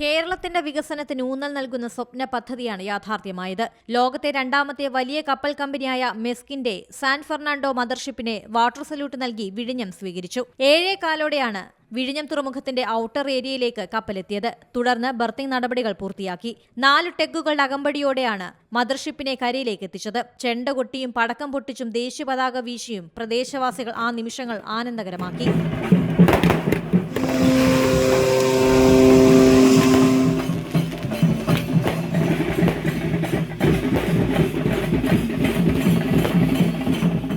കേരളത്തിന്റെ വികസനത്തിന് ഊന്നൽ നൽകുന്ന സ്വപ്ന പദ്ധതിയാണ് യാഥാർത്ഥ്യമായത്. ലോകത്തെ രണ്ടാമത്തെ വലിയ കപ്പൽ കമ്പനിയായ മെസ്കിന്റെ സാൻ ഫെർണാണ്ടോ മദർഷിപ്പിനെ വാട്ടർ സല്യൂട്ട് നൽകി വിഴിഞ്ഞം സ്വീകരിച്ചു. ഏഴേ കാലോടെയാണ് വിഴിഞ്ഞം തുറമുഖത്തിന്റെ ഔട്ടർ ഏരിയയിലേക്ക് കപ്പലെത്തിയത്. തുടർന്ന് ബർത്തിംഗ് നടപടികൾ പൂർത്തിയാക്കി. നാല് ടെഗുകളുടെ അകമ്പടിയോടെയാണ് മദർഷിപ്പിനെ കരയിലേക്ക് എത്തിച്ചത്. ചെണ്ട കൊട്ടിയും പടക്കം പൊട്ടിച്ചും ദേശീയ പതാക വീശിയും പ്രദേശവാസികൾ ആ നിമിഷങ്ങൾ ആനന്ദകരമാക്കി.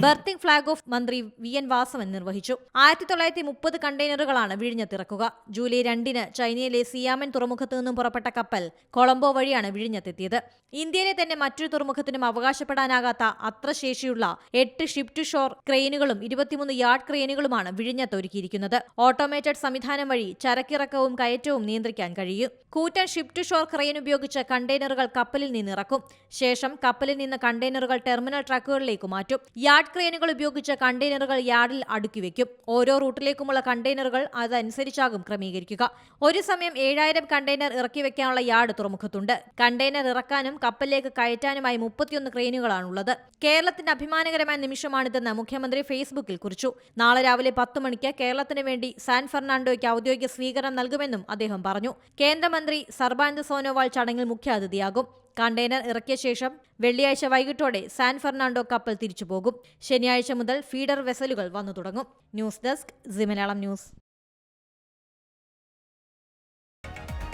ബർത്തിംഗ് ഫ്ളാഗ് ഓഫ് മന്ത്രി വി എൻ വാസവൻ നിർവഹിച്ചു. ആയിരത്തി തൊള്ളായിരത്തി മുപ്പത് കണ്ടെയ്നറുകളാണ് വിഴിഞ്ഞത്തിറക്കുക ജൂലൈ രണ്ടിന് ചൈനയിലെ സിയാമൻ തുറമുഖത്തു നിന്നും പുറപ്പെട്ട കപ്പൽ കൊളംബോ വഴിയാണ് വിഴിഞ്ഞത്തെത്തിയത്. ഇന്ത്യയിലെ തന്നെ മറ്റൊരു തുറമുഖത്തിനും അവകാശപ്പെടാനാകാത്ത അത്ര ശേഷിയുള്ള എട്ട് ഷിപ്പ് ടു ഷോർ ക്രെയിനുകളും ഇരുപത്തിമൂന്ന് യാർഡ് ക്രെയിനുകളുമാണ് വിഴിഞ്ഞത്ത് ഒരുക്കിയിരിക്കുന്നത്. ഓട്ടോമേറ്റഡ് സംവിധാനം വഴി ചരക്കിറക്കവും കയറ്റവും നിയന്ത്രിക്കാൻ കഴിയും. കൂറ്റൻ ഷിപ്പ് ടു ഷോർ ക്രെയിൻ ഉപയോഗിച്ച് കണ്ടെയ്നറുകൾ കപ്പലിൽ നിന്ന് ഇറക്കും ശേഷം കപ്പലിൽ നിന്ന് കണ്ടെയ്നറുകൾ ടെർമിനൽ ട്രക്കുകളിലേക്ക് മാറ്റും. യാർഡ് ക്രെയിനുകൾ ഉപയോഗിച്ച കണ്ടെയ്നറുകൾ യാർഡിൽ അടുക്കി വയ്ക്കും ഓരോ റൂട്ടിലേക്കുമുള്ള കണ്ടെയ്നറുകൾ അതനുസരിച്ചാകും ക്രമീകരിക്കുക. ഒരു സമയം ഏഴായിരം കണ്ടെയ്നർ ഇറക്കി വെക്കാനുള്ള യാർഡ് തുറമുഖത്തുണ്ട്. കണ്ടെയ്നർ ഇറക്കാനും കപ്പലിലേക്ക് കയറ്റാനുമായി മുപ്പത്തിയൊന്ന് ക്രെയിനുകളാണുള്ളത് കേരളത്തിന്റെ അഭിമാനകരമായ നിമിഷമാണിതെന്ന് മുഖ്യമന്ത്രി ഫേസ്ബുക്കിൽ കുറിച്ചു. നാളെ രാവിലെ പത്ത് മണിക്ക് കേരളത്തിന് വേണ്ടി സാൻ ഫെർണാണ്ടോയ്ക്ക് ഔദ്യോഗിക സ്വീകരണം നൽകുമെന്നും അദ്ദേഹം പറഞ്ഞു. കേന്ദ്രമന്ത്രി സർബാനന്ദ സോനോവാൾ ചടങ്ങിൽ മുഖ്യാതിഥിയാകും. കണ്ടെയ്നർ ഇറക്കിയ ശേഷം വെള്ളിയാഴ്ച വൈകിട്ടോടെ സാൻ ഫെർണാണ്ടോ കപ്പൽ തിരിച്ചു പോകും ശനിയാഴ്ച മുതൽ ഫീഡർ വെസലുകൾ വന്നു തുടങ്ങും. News desk C Malayalam news.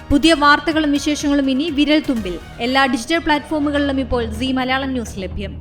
പുതിയ വാർത്തകളും വിശേഷങ്ങളും ഇനി വിരൽ തുമ്പിൽ എല്ലാ ഡിജിറ്റൽ പ്ലാറ്റ്ഫോമുകളിലും ഇപ്പോൾ സി മലയാളം ന്യൂസ് ലഭ്യം.